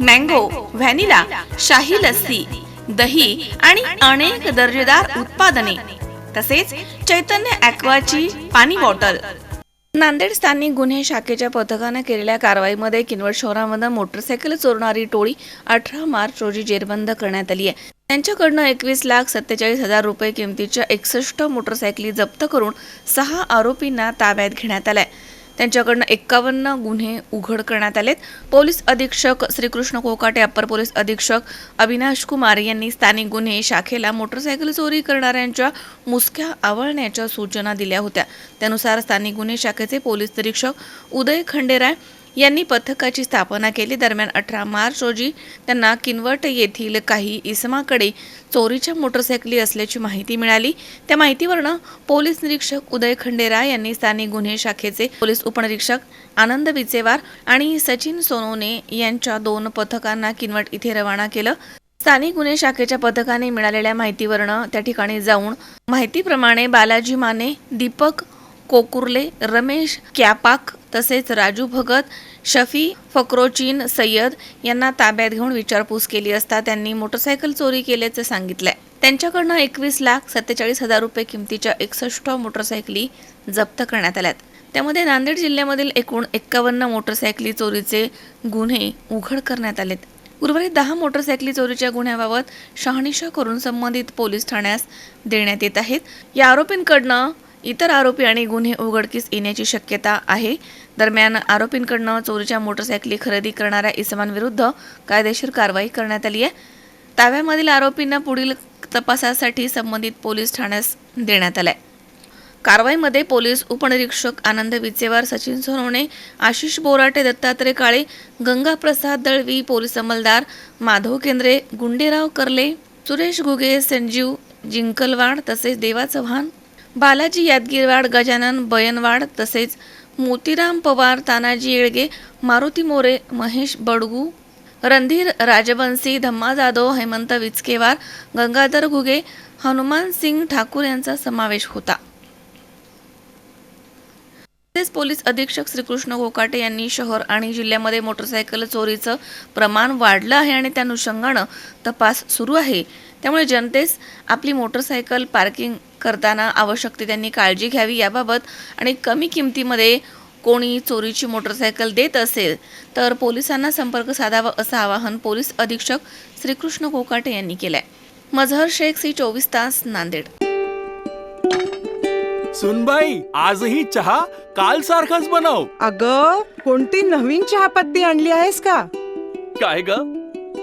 Mango vanilla शाही लस्सी दही आणि अनेक दर्जेदार उत्पादने तसेच चैतन्य ॲक्वाची पाणी बॉटल. नांदेड स्थानिक गुन्हे शाखेच्या पथकानं केलेल्या कारवाईमध्ये किनवट शहरामध्ये मोटरसायकल चोरणारी टोळी अठरा मार्च रोजी जेरबंद करण्यात आली आहे. त्यांच्याकडनं एकवीस लाख सत्तेचाळीस हजार रुपये किमतीच्या एकसष्ट मोटरसायकली जप्त करून सहा आरोपींना ताब्यात घेण्यात आलाय. त्यांच्याकडनं एक्कावन्न गुन्हे उघड करण्यात आलेत. पोलीस अधीक्षक श्रीकृष्ण कोकाटे अप्पर पोलीस अधीक्षक अविनाश कुमार यांनी स्थानिक गुन्हे शाखेला मोटरसायकल चोरी करणाऱ्यांच्या मुसक्या आवळण्याच्या सूचना दिल्या होत्या. त्यानुसार स्थानिक गुन्हे शाखेचे पोलीस निरीक्षक उदय खंडेराय यांनी पथकाची स्थापना केली. दरम्यान अठरा मार्च रोजी त्यांना किनवट येथील काही इसमाकडे चोरीच्या मोटरसायकली असल्याची माहिती मिळाली. त्या माहितीवरनं पोलीस निरीक्षक उदय खंडेरा यांनी स्थानिक गुन्हे शाखेचे पोलीस उपनिरीक्षक आनंद विचेवार आणि सचिन सोनोने यांच्या दोन पथकांना किनवट इथे रवाना केलं. स्थानिक गुन्हे शाखेच्या पथकाने मिळालेल्या माहितीवरनं त्या ठिकाणी जाऊन माहितीप्रमाणे बालाजी माने दीपक कोकुर्ले रमेश कॅपाक तसेच राजू भगत शफी फक्रोचीन सय्यद यांना ताब्यात घेऊन विचारपूस केली असता त्यांनी मोटरसायकल चोरी केल्याचं सांगितलंय. त्यांच्याकडनं एकवीस लाख सत्तेचाळीस हजार रुपये किमतीच्या एकसष्ट मोटरसायकली जप्त करण्यात आल्यात. त्यामध्ये नांदेड जिल्ह्यामधील एकूण एक्कावन्न मोटरसायकली चोरीचे गुन्हे उघड करण्यात आलेत. उर्वरित दहा मोटरसायकली चोरीच्या गुन्ह्याबाबत शहानिशा करून संबंधित पोलीस ठाण्यास देण्यात येत आहेत. या आरोपींकडनं इतर आरोपी आणि गुन्हे उघडकीस येण्याची शक्यता आहे. दरम्यान आरोपींकडनं चोरीच्या मोटरसायकली खरेदी करणाऱ्या इसमांविरुद्ध कायदेशीर कारवाई करण्यात आली आहे. ताव्यामधील आरोपींना पुढील तपासासाठी संबंधित पोलीस ठाण्यास देण्यात आलाय. कारवाईमध्ये पोलीस उपनिरीक्षक आनंद विचेवार सचिन सोनवणे आशिष बोराटे दत्तात्रय काळे गंगा प्रसाद दळवी पोलीस अंमलदार माधव केंद्रे गुंडेराव कर्ले सुरेश घुगे संजीव जिंकलवाड तसेच देवा चव्हाण बालाजी यादगीरवाड गजानन बयनवाड तसेच मोतीराम पवार तानाजी येळगे मारुती मोरे महेश बडगू रणधीर राजवंशी धम्मा जाधव हेमंत विचकेवार गंगाधर घुगे हनुमान सिंग ठाकूर यांचा समावेश होता. तसेच पोलीस अधीक्षक श्रीकृष्ण गोकाटे यांनी शहर आणि जिल्ह्यामध्ये मोटरसायकल चोरीचं प्रमाण वाढलं आहे आणि त्या अनुषंगानं तपास सुरू आहे. त्यामुळे जनतेस आपली मोटरसायकल पार्किंग करताना आवश्यक ती त्यांनी काळजी घ्यावी याबाबत. आणि कमी किमतीमध्ये कोणी चोरीची मोटरसायकल देत असेल तर पोलिसांना संपर्क साधावा असं आवाहन पोलीस अधीक्षक श्रीकृष्ण कोकाटे यांनी केलंय. मझहर शेख सी चोवीस तास नांदेड. सुनबाई आजही चहा काल सारखाच बनव. अग कोणती नवीन चहापत्ती आणली आहेस का? काय ग?